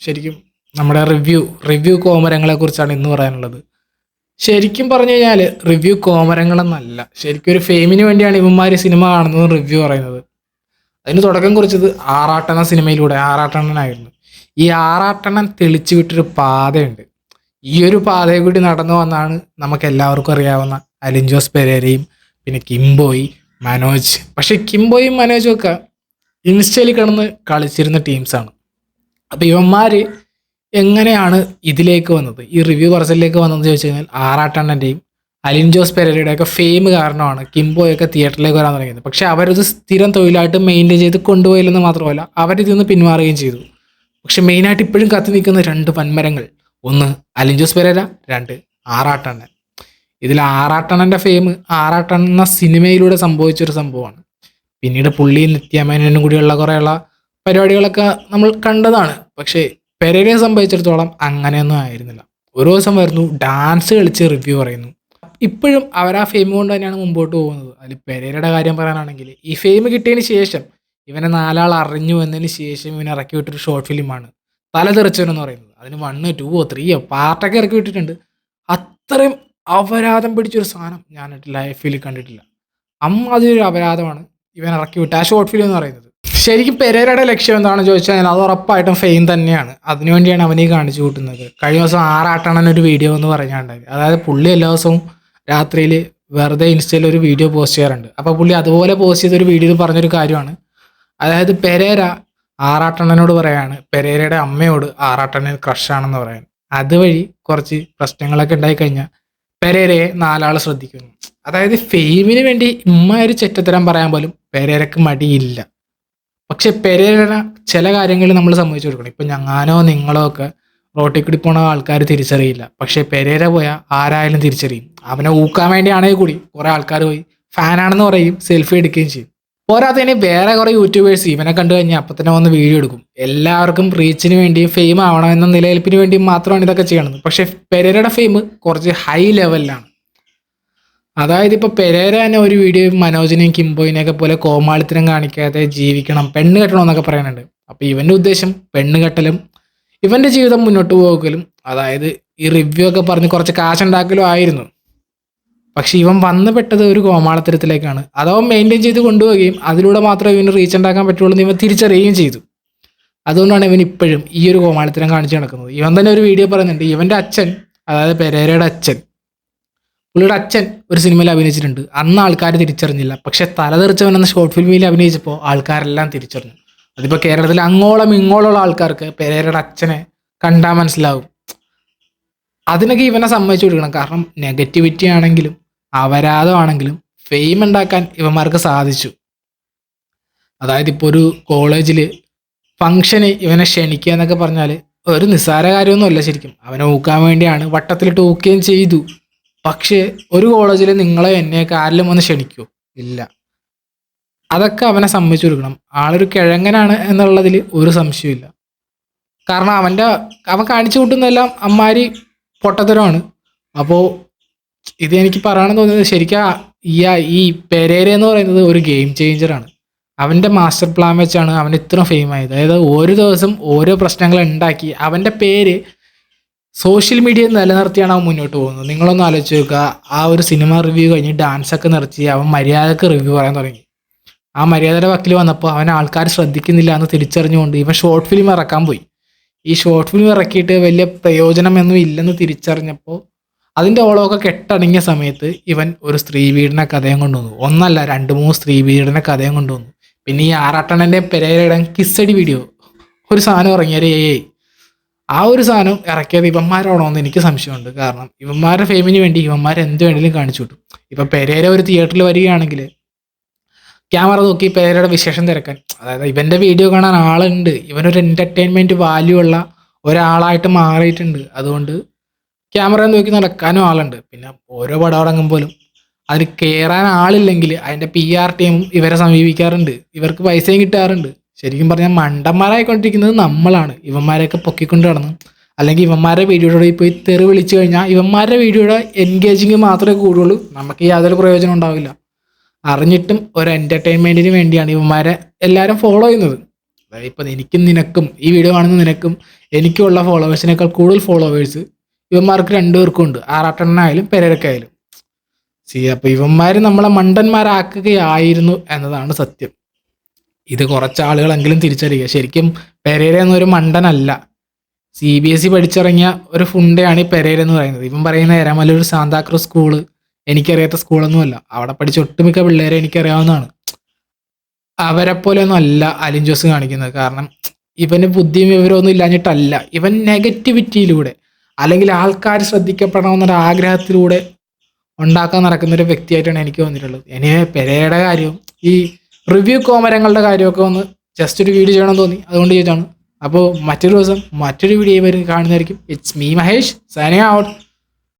ശരിക്കും നമ്മുടെ review review കോമരങ്ങളെ കുറിച്ചാണ് ഇന്ന് പറയാനുള്ളത്. ശരിക്കും പറഞ്ഞു കഴിഞ്ഞാൽ റിവ്യൂ കോമരങ്ങളെന്നല്ല. ശരിക്കും ഒരു ഫെയിമിന് വേണ്ടിയാണ് ഇവന്മാർ സിനിമ കാണുന്നത് റിവ്യൂ പറയുന്നത്. അതിന് തുടക്കം കുറിച്ചത് ആറാട്ടണ സിനിമയിലൂടെ ആറാട്ടണ്ണനായിരുന്നു. ഈ ആറാട്ടണ്ണൻ തെളിച്ചു വിട്ടൊരു പാതയുണ്ട്. ഈ ഒരു പാതയെ കൂടി നടന്നു വന്നാണ് നമുക്ക് എല്ലാവർക്കും അറിയാവുന്ന അലിൻജോസ് പെരേരയും പിന്നെ കിംബോയി മനോജ്. പക്ഷെ കിംബോയും മനോജും ഒക്കെ ഇൻസ്റ്റയിൽ കിടന്ന് കളിച്ചിരുന്ന ടീംസാണ് അപ്പോൾ ഇവന്മാർ എങ്ങനെയാണ് ഇതിലേക്ക് വന്നത്? ഈ റിവ്യൂ പറച്ചിലേക്ക് വന്നതെന്ന് ചോദിച്ചു കഴിഞ്ഞാൽ ആറാട്ടണ്ണന്റെയും അലിൻ ജോസ് പെരേരയുടെ ഒക്കെ ഫെയിം കാരണമാണ് കിംബോയൊക്കെ തിയേറ്ററിലേക്ക് വരാൻ തുടങ്ങിയത്. പക്ഷെ അവരത് സ്ഥിരം തൊഴിലായിട്ട് മെയിന്റെയിൻ ചെയ്ത് കൊണ്ടുപോയില്ലെന്ന് മാത്രമല്ല അവരിതിൽ നിന്ന് പിന്മാറുകയും ചെയ്തു. പക്ഷെ മെയിനായിട്ട് ഇപ്പോഴും കത്തി നിൽക്കുന്ന രണ്ട് വൻമരങ്ങൾ ഒന്ന് അലിൻ ജോസ് പെരേര രണ്ട് ആറാട്ടണ്ണൻ. ഇതിൽ ആറാട്ടണ്ണന്റെ ഫെയിം ആറാട്ടണ്ണ സിനിമയിലൂടെ സംഭവിച്ചൊരു സംഭവമാണ്. പിന്നീട് പുള്ളിയും നിത്യാമേനും കൂടിയുള്ള കുറേയുള്ള പരിപാടികളൊക്കെ നമ്മൾ കണ്ടതാണ്. പക്ഷേ പെരേരയെ സംബന്ധിച്ചിടത്തോളം അങ്ങനെയൊന്നും ആയിരുന്നില്ല. ഒരു ദിവസം വരുന്നു ഡാൻസ് കളിച്ച് റിവ്യൂ പറയുന്നു. ഇപ്പോഴും അവർ ആ ഫെയിം കൊണ്ട് തന്നെയാണ് മുമ്പോട്ട് പോകുന്നത്. അതിൽ പെരേരയുടെ കാര്യം പറയാനാണെങ്കിൽ ഈ ഫെയിം കിട്ടിയതിന് ശേഷം ഇവനെ നാലാൾ അറിഞ്ഞു വന്നതിന് ശേഷം ഇവനെ ഇറക്കി വിട്ടൊരു ഷോർട്ട് ഫിലിമാണ് തലതെറിച്ചവനെന്ന് പറയുന്നത്. അതിന് വണ്ണ് ടൂവോ ത്രീയോ പാർട്ടൊക്കെ ഇറക്കി വിട്ടിട്ടുണ്ട്. അത്രയും അപരാധം പിടിച്ചൊരു സാധനം ഞാൻ ലൈഫിൽ കണ്ടിട്ടില്ല. അമ്മ അതൊരു അപരാധമാണ് ഇവൻ ഇറക്കി വിട്ട ആ ഷോർട്ട് ഫിലിം എന്ന് പറയുന്നത്. ശരിക്കും പെരേരയുടെ ലക്ഷ്യം എന്താണെന്ന് ചോദിച്ചാൽ അത് ഉറപ്പായിട്ടും ഫെയിം തന്നെയാണ്. അതിനുവേണ്ടിയാണ് അവനീ കാണിച്ചു കൂട്ടുന്നത്. കഴിഞ്ഞ ദിവസം ആറാട്ടണൻ ഒരു വീഡിയോ എന്ന് പറഞ്ഞാണ്ടായി അതായത് പുള്ളി എല്ലാ ദിവസവും രാത്രിയിൽ വെറുതെ ഇൻസ്റ്റയിൽ ഒരു വീഡിയോ പോസ്റ്റ് ചെയ്യാറുണ്ട്. അപ്പോൾ പുള്ളി അതുപോലെ പോസ്റ്റ് ചെയ്തൊരു വീഡിയോയിൽ പറഞ്ഞൊരു കാര്യമാണ്. അതായത് പെരേര ആറാട്ടണ്ണനോട് പറയാണ് പെരേരയുടെ അമ്മയോട് ആറാട്ടണ്ണൻ ക്രഷാണെന്ന് പറയാൻ. അതുവഴി കുറച്ച് പ്രശ്നങ്ങളൊക്കെ ഉണ്ടായി കഴിഞ്ഞാൽ പെരേരയെ നാലാൾ ശ്രദ്ധിക്കുന്നു. അതായത് ഫെയിമിന് വേണ്ടി ഇമ്മ ഒരു ചെറ്റത്തരം പറയാൻ പോലും പെരേരക്ക് മടിയില്ല. പക്ഷെ പെരേര ചില കാര്യങ്ങൾ നമ്മൾ സമ്മതിച്ചു കൊടുക്കണം. ഇപ്പൊ ഞങ്ങാനോ നിങ്ങളോ ഒക്കെ റോട്ടിൽ കൂടി പോണ ആൾക്കാർ തിരിച്ചറിയില്ല. പക്ഷെ പെരേര പോയാൽ ആരായാലും തിരിച്ചറിയും. അവനെ ഊക്കാൻ വേണ്ടിയാണെങ്കിൽ കൂടി. കുറെ ആൾക്കാർ പോയി. ഫാനാണെന്ന് പറയും സെൽഫി എടുക്കുകയും ചെയ്യും. പോരാത്തതിന് വേറെ കുറെ യൂട്യൂബേഴ്സ് ഇവനെ കണ്ടു കഴിഞ്ഞാൽ അപ്പം തന്നെ വന്ന് വീഡിയോ എടുക്കും. എല്ലാവർക്കും റീച്ചിന് വേണ്ടിയും ഫെയിം ആവണം എന്ന നിലനിൽപ്പിന് വേണ്ടിയും മാത്രമാണ് ഇതൊക്കെ ചെയ്യണത്. പക്ഷെ പെരേരയുടെ ഫെയിം കുറച്ച് ഹൈ ലെവലിലാണ്. അതായത് ഇപ്പൊ പെരേര തന്നെ ഒരു വീഡിയോ മനോജിനെയും കിംബോയിനെയൊക്കെ പോലെ കോമാളിത്തരം കാണിക്കാതെ ജീവിക്കണം പെണ്ണ് കെട്ടണം എന്നൊക്കെ പറയുന്നുണ്ട്. അപ്പോൾ ഇവന്റെ ഉദ്ദേശം പെണ്ണ് കെട്ടലും ഇവന്റെ ജീവിതം മുന്നോട്ട് പോകലും അതായത് ഈ റിവ്യൂ ഒക്കെ പറഞ്ഞ് കുറച്ച് കാശുണ്ടാക്കലും ആയിരുന്നു. പക്ഷെ ഇവൻ വന്നു പെട്ടത് ഒരു കോമാളത്തരത്തിലേക്കാണ്. അതവൻ മെയിന്റെയിൻ ചെയ്ത് കൊണ്ടുപോവുകയും അതിലൂടെ മാത്രമേ ഇവന് റീച്ച് ഉണ്ടാക്കാൻ പറ്റുള്ളൂ എന്ന് ഇവൻ തിരിച്ചറിയുകയും ചെയ്തു. അതുകൊണ്ടാണ് ഇവൻ ഇപ്പോഴും ഈ ഒരു കോമാളിത്തരം കാണിച്ചു നടക്കുന്നത്. ഇവൻ തന്നെ ഒരു വീഡിയോ പറയുന്നുണ്ട് ഇവന്റെ അച്ഛൻ അതായത് പെരേരയുടെ അച്ഛൻ പുള്ളിയുടെ അച്ഛൻ ഒരു സിനിമയിൽ അഭിനയിച്ചിട്ടുണ്ട്. അന്ന് ആൾക്കാർ തിരിച്ചറിഞ്ഞില്ല. പക്ഷെ തലതെറിച്ചവൻ എന്ന ഷോർട്ട് ഫിലിമിൽ അഭിനയിച്ചപ്പോൾ ആൾക്കാരെല്ലാം തിരിച്ചറിഞ്ഞു. അതിപ്പോൾ കേരളത്തിൽ അങ്ങോളം ഇങ്ങോളമുള്ള ആൾക്കാർക്ക് പെരേരയുടെ അച്ഛനെ കണ്ടാൽ മനസ്സിലാവും. അതിനൊക്കെ ഇവനെ സമ്മതിച്ചു കൊടുക്കണം. കാരണം നെഗറ്റിവിറ്റി ആണെങ്കിലും അപരാധമാണെങ്കിലും ഫെയിം ഉണ്ടാക്കാൻ ഇവന്മാർക്ക് സാധിച്ചു. അതായത് ഇപ്പോൾ ഒരു കോളേജിൽ ഫങ്ഷന് ഇവനെ ക്ഷണിക്കുക എന്നൊക്കെ പറഞ്ഞാൽ ഒരു നിസ്സാര കാര്യമൊന്നുമല്ല ശരിക്കും. അവനെ ഊക്കാൻ വേണ്ടിയാണ്. വട്ടത്തിലിട്ട് ഊക്കുകയും ചെയ്തു. പക്ഷേ ഒരു കോളേജിൽ നിങ്ങളെ എന്നെയൊക്കെ ആരിലും ഒന്ന് ക്ഷണിക്കൂ? ഇല്ല. അതൊക്കെ അവനെ സമ്മതിച്ചു കൊടുക്കണം. ആളൊരു കിഴങ്ങനാണ് എന്നുള്ളതിൽ ഒരു സംശയമില്ല കാരണം അവന്റെ അവൻ കാണിച്ചു കൂട്ടുന്നതെല്ലാം അമ്മാരി പൊട്ടത്തരമാണ്. അപ്പോൾ ഇത് എനിക്ക് പറയണമെന്ന് തോന്നുന്നത് ശരിക്കും ഈ ഈ പെരേര എന്ന് പറയുന്നത് ഒരു ഗെയിം ചേഞ്ചറാണ് അവന്റെ മാസ്റ്റർ പ്ലാൻ വെച്ചാണ് അവൻ ഇത്ര ഫെയിം ആയത്. അതായത് ഓരോ ദിവസം ഓരോ പ്രശ്നങ്ങൾ ഉണ്ടാക്കി അവന്റെ പേര് സോഷ്യൽ മീഡിയ നിലനിർത്തിയാണ് അവൻ മുന്നോട്ട് പോകുന്നത്. നിങ്ങളൊന്ന് ആലോചിച്ച് നോക്കുക. ആ ഒരു സിനിമ റിവ്യൂ കഴിഞ്ഞ് ഡാൻസ് ഒക്കെ നിർത്തി അവൻ മര്യാദയ്ക്ക് റിവ്യൂ പറയാൻ തുടങ്ങി. ആ മര്യാദയുടെ വക്കിൽ വന്നപ്പോൾ അവൻ ആൾക്കാർ ശ്രദ്ധിക്കുന്നില്ല എന്ന് തിരിച്ചറിഞ്ഞുകൊണ്ട് ഇവൻ ഷോർട്ട് ഫിലിം ഇറക്കാൻ പോയി. ഈ ഷോർട്ട് ഫിലിം ഇറക്കിയിട്ട് വലിയ പ്രയോജനമൊന്നും ഇല്ലെന്ന് തിരിച്ചറിഞ്ഞപ്പോൾ അതിന്റെ ഓളമൊക്കെ കെട്ടടങ്ങിയ സമയത്ത് ഇവൻ ഒരു സ്ത്രീ വീടിനെ കഥയും കൊണ്ടുവന്നു. ഒന്നല്ല രണ്ട് മൂന്ന് സ്ത്രീ വീടിനെ കഥയും കൊണ്ടുവന്നു. പിന്നെ ഈ ആറാട്ടണ്ണന്റെ പെരേരയുടെ കിസ്സടി വീഡിയോ ഒരു സാധനം ഇറങ്ങിയൊരു ഏ ആ ഒരു സാധനം ഇറക്കിയത് ഇവന്മാരാണോ എന്ന് എനിക്ക് സംശയമുണ്ട്. കാരണം ഇവന്മാരുടെ ഫെയിമിന് വേണ്ടി ഇവന്മാർ എന്ത് വേണമെങ്കിലും കാണിച്ചു കിട്ടും ഇപ്പം പെരേര ഒരു തിയേറ്ററിൽ വരികയാണെങ്കിൽ ക്യാമറ നോക്കി പെരേരയുടെ വിശേഷം തിരക്കാൻ. അതായത് ഇവന്റെ വീഡിയോ കാണാൻ ആളുണ്ട്. ഇവനൊരു എന്റർടൈൻമെന്റ് വാല്യൂ ഉള്ള ഒരാളായിട്ട് മാറിയിട്ടുണ്ട്. അതുകൊണ്ട് ക്യാമറ നോക്കി നടക്കാനും ആളുണ്ട്. പിന്നെ ഓരോ പടം ഇറങ്ങുമ്പോഴും അതിന് കയറാൻ ആളില്ലെങ്കിൽ അതിന്റെ പി ആർ ടീമും ഇവരെ സമീപിക്കാറുണ്ട്. ഇവർക്ക് പൈസയും കിട്ടാറുണ്ട്. ശരിക്കും പറഞ്ഞാൽ മണ്ടന്മാരായിക്കൊണ്ടിരിക്കുന്നത് നമ്മളാണ്. ഇവന്മാരെയൊക്കെ പൊക്കിക്കൊണ്ട് കിടന്ന് അല്ലെങ്കിൽ ഇവന്മാരുടെ വീഡിയോയുടെ പോയി തെറി വിളിച്ചു കഴിഞ്ഞാൽ ഇവന്മാരുടെ വീഡിയോയുടെ എൻഗേജിങ് മാത്രമേ കൂടുള്ളൂ. നമുക്ക് യാതൊരു പ്രയോജനം ഉണ്ടാവില്ല. അറിഞ്ഞിട്ടും ഒരു എന്റർടൈൻമെന്റിന് വേണ്ടിയാണ് ഇവന്മാരെ എല്ലാവരും ഫോളോ ചെയ്യുന്നത്. അതായത് ഇപ്പം എനിക്കും നിനക്കും ഈ വീഡിയോ കാണുന്ന നിനക്കും എനിക്കുള്ള ഫോളോവേഴ്സിനേക്കാൾ കൂടുതൽ ഫോളോവേഴ്സ് ഇവന്മാർക്ക് രണ്ടുപേർക്കും ഉണ്ട്. ആറാട്ടെണ്ണായാലും പെരക്കായാലും സി അപ്പോൾ ഇവന്മാർ നമ്മളെ മണ്ടന്മാരാക്കുകയായിരുന്നു എന്നതാണ് സത്യം. ഇത് കുറച്ച് ആളുകളെങ്കിലും തിരിച്ചറിയുക. ശരിക്കും പെരേര എന്നൊരു മണ്ടനല്ല. സി ബി എസ് ഇ പഠിച്ചിറങ്ങിയ ഒരു ഫുണ്ടയാണ് ഈ പെരേര എന്ന് പറയുന്നത്. ഇവൻ പറയുന്ന എരമലൂർ സാന്താക്രൂസ് സ്കൂൾ. എനിക്കറിയാത്ത സ്കൂളൊന്നുമല്ല. അവിടെ പഠിച്ച ഒട്ടുമിക്ക പിള്ളേരെ എനിക്കറിയാവുന്നതാണ്. അവരെ പോലെയൊന്നും അല്ല അലിൻ ജോസ് കാണിക്കുന്നത്. കാരണം ഇവന് ബുദ്ധിയും വിവരമൊന്നും ഇല്ലാഞ്ഞിട്ടല്ല. ഇവൻ നെഗറ്റിവിറ്റിയിലൂടെ അല്ലെങ്കിൽ ആൾക്കാർ ശ്രദ്ധിക്കപ്പെടണമെന്നൊരു ആഗ്രഹത്തിലൂടെ ഉണ്ടാക്കാൻ നടക്കുന്ന ഒരു വ്യക്തിയായിട്ടാണ് എനിക്ക് തോന്നിയിട്ടുള്ളത്. ഇനി പെരയുടെ കാര്യവും ഈ റിവ്യൂ കോമരങ്ങളുടെ കാര്യമൊക്കെ ഒന്ന് ജസ്റ്റ് ഒരു വീഡിയോ ചെയ്യണം തോന്നി. അതുകൊണ്ട് ചെയ്താണ് അപ്പോൾ മറ്റൊരു ദിവസം മറ്റൊരു വീഡിയോ വരും കാണുന്നതായിരിക്കും. It's me Mahesh signing out